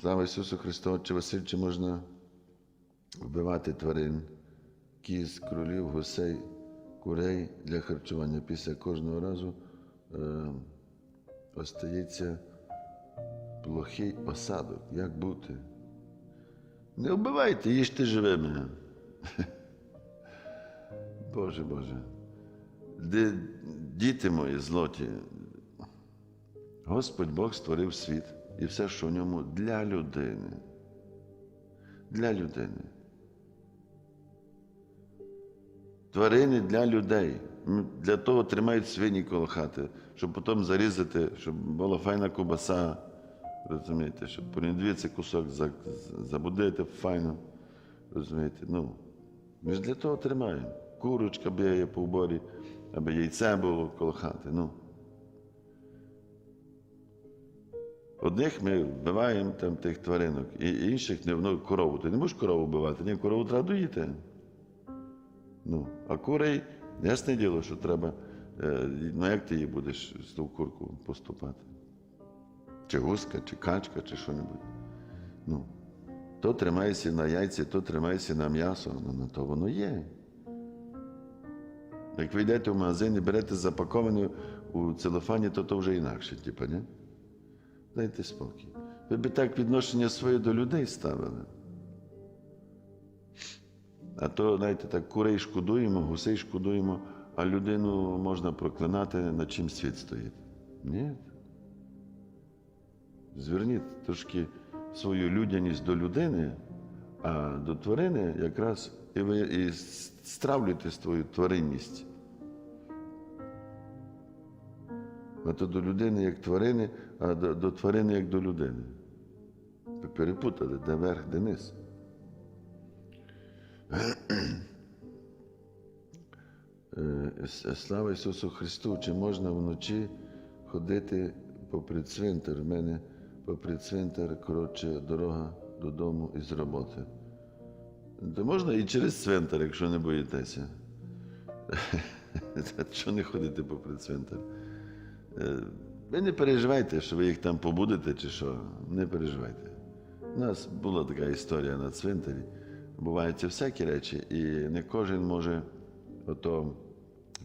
Слава Ісусу Христу, Отче Василь, чи можна вбивати тварин, кіз, кролів, гусей, курей для харчування після кожного разу е, остається плохий осадок. Як бути? Не вбивайте, їжте живими. Боже Боже. Діти мої злоті, Господь Бог створив світ і все, що в ньому для людини. Для людини. Тварини для людей. Для того тримають свині коло хати, щоб потім зарізати, щоб була файна кубаса. Розумієте, щоб понедвіться кусок за- забудити файно. Розумієте? Ну, ми ж для того тримаємо. Курочка б'є по вборі, аби яйце було коло хати. Ну. Одних ми вбиваємо там тих тваринок, і інших не ну, корову. Ти не можеш корову вбивати, ні, корову треба доїти. Ну, а курей, ясне діло, що треба. Е, ну як ти її будеш з ту курку поступати? Чи гуска, чи качка, чи що-небудь. Ну, то тримайся на яйці, то тримайся на м'ясо, ну на то воно є. Як ви йдете в магазин і берете запаковане у целофані, то то вже інакше, типу, ні? Дайте спокій. Ви би так відношення своє до людей ставили. А то, знаєте, так курей шкодуємо, гусей шкодуємо, а людину можна проклинати, над чим світ стоїть. Ні. Зверніть трошки свою людяність до людини, а до тварини якраз і ви і стравлюєте свою тваринність. А то до людини як тварини, а до, до тварини як до людини. Перепутали, де верх, де низ. Е, Слава Ісусу Христу! Чи можна вночі ходити попри цвинтар? У мене попри цвинтар коротше дорога додому із роботи. То можна і через цвинтар, якщо не боїтеся. Що не ходити попри цвинтар? Е, Ви не переживайте, що ви їх там побудете чи що. Не переживайте. У нас була така історія на цвинтарі. Буваються всякі речі, і не кожен може ото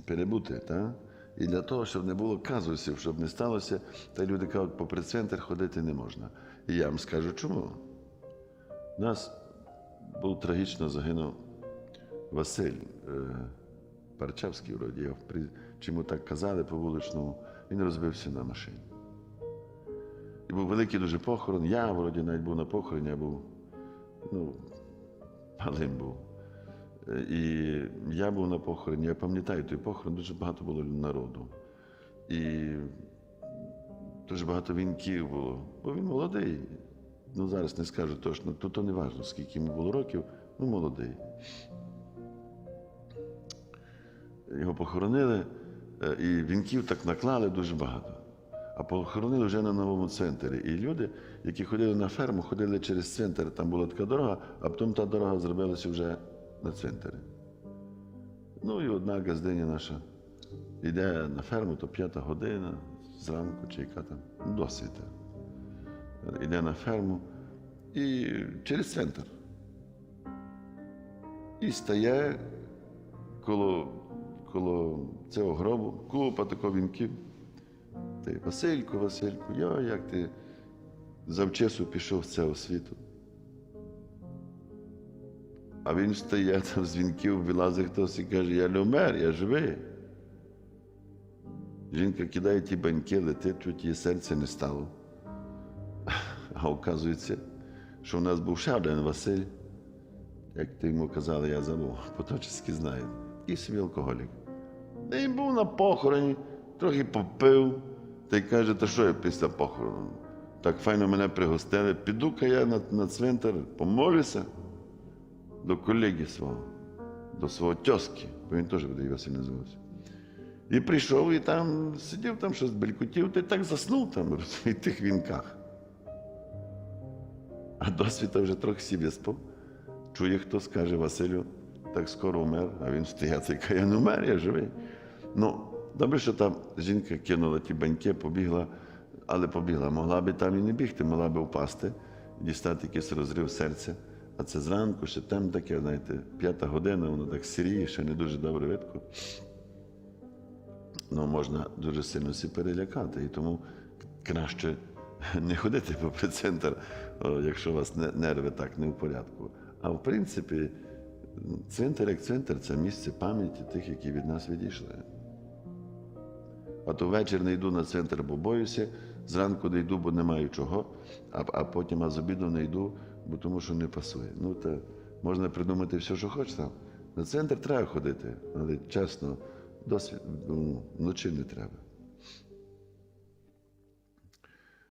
перебути. Та? І для того, щоб не було казусів, щоб не сталося, та люди кажуть, попри цвинтар ходити не можна. І я вам скажу чому. У нас був трагічно загинув Василь Парчавський, вроді, його при- чому так казали по вуличному, він розбився на машині. І був великий дуже похорон. Я вроді навіть був на похороні, я був, ну, малим був. Е, І я був на похороні, я пам'ятаю той похорон, дуже багато було народу. І дуже багато вінків було. Бо він молодий. Ну, зараз не скажу точно, то, то не важливо, скільки йому було років, ну молодий. Його похоронили, е, і вінків так наклали дуже багато. А похоронили вже на новому центрі. І люди, які ходили на ферму, ходили через центр, там була така дорога, а потім та дорога зробилася вже на центрі. Ну і одна газдиня наша йде на ферму, то п'ята година зранку, чи яка там, ну, досить. Йде на ферму і через центр. І стає коло, коло цього гробу, купа такого вінків. Ти, Васильку, Васильку, я як ти завчасу пішов з цього світу. А він встає там з вінків, вилазить хтось і каже, я не вмер, я живий. Жінка кидає ті баньки, летить, чуть її серце не стало. А оказується, що в нас був ще один Василь, як ти йому казали, я забув, поточки знаю, і собі алкоголік. Та він був на похороні, трохи попив, та й каже, та що я після похорону? Так файно мене пригостили, піду-ка я на, на цвинтар, помолюся до колеги свого, до свого тьоски, бо він теж буде Василь називався. І прийшов і там сидів, там щось белькотів, та й так заснув там в тих вінках. А досвіта вже трохи сів спав. Чує, хто скаже Василю, так скоро умер, а він встає, цей каже, я не умер, я живий. Ну, добре, що там жінка кинула ті баньки, побігла, але побігла. Могла би там і не бігти, могла би впасти дістати якийсь розрив серця. А це зранку, ще там таке, знаєте, п'ята година, воно так сіріє, ще не дуже добре видко. Ну, можна дуже сильно всі перелякати. І тому краще не ходити попри центр, якщо у вас не- нерви так не в порядку. А в принципі, центр як центр це місце пам'яті тих, які від нас відійшли. А то вечір не йду на центр, бо боюся, зранку не йду, бо не маю чого, а, а потім а з обіду не йду, бо тому що не пасує. Ну, то можна придумати все, що хочеш там. На центр треба ходити, але чесно, досвід, ну, вночі не треба.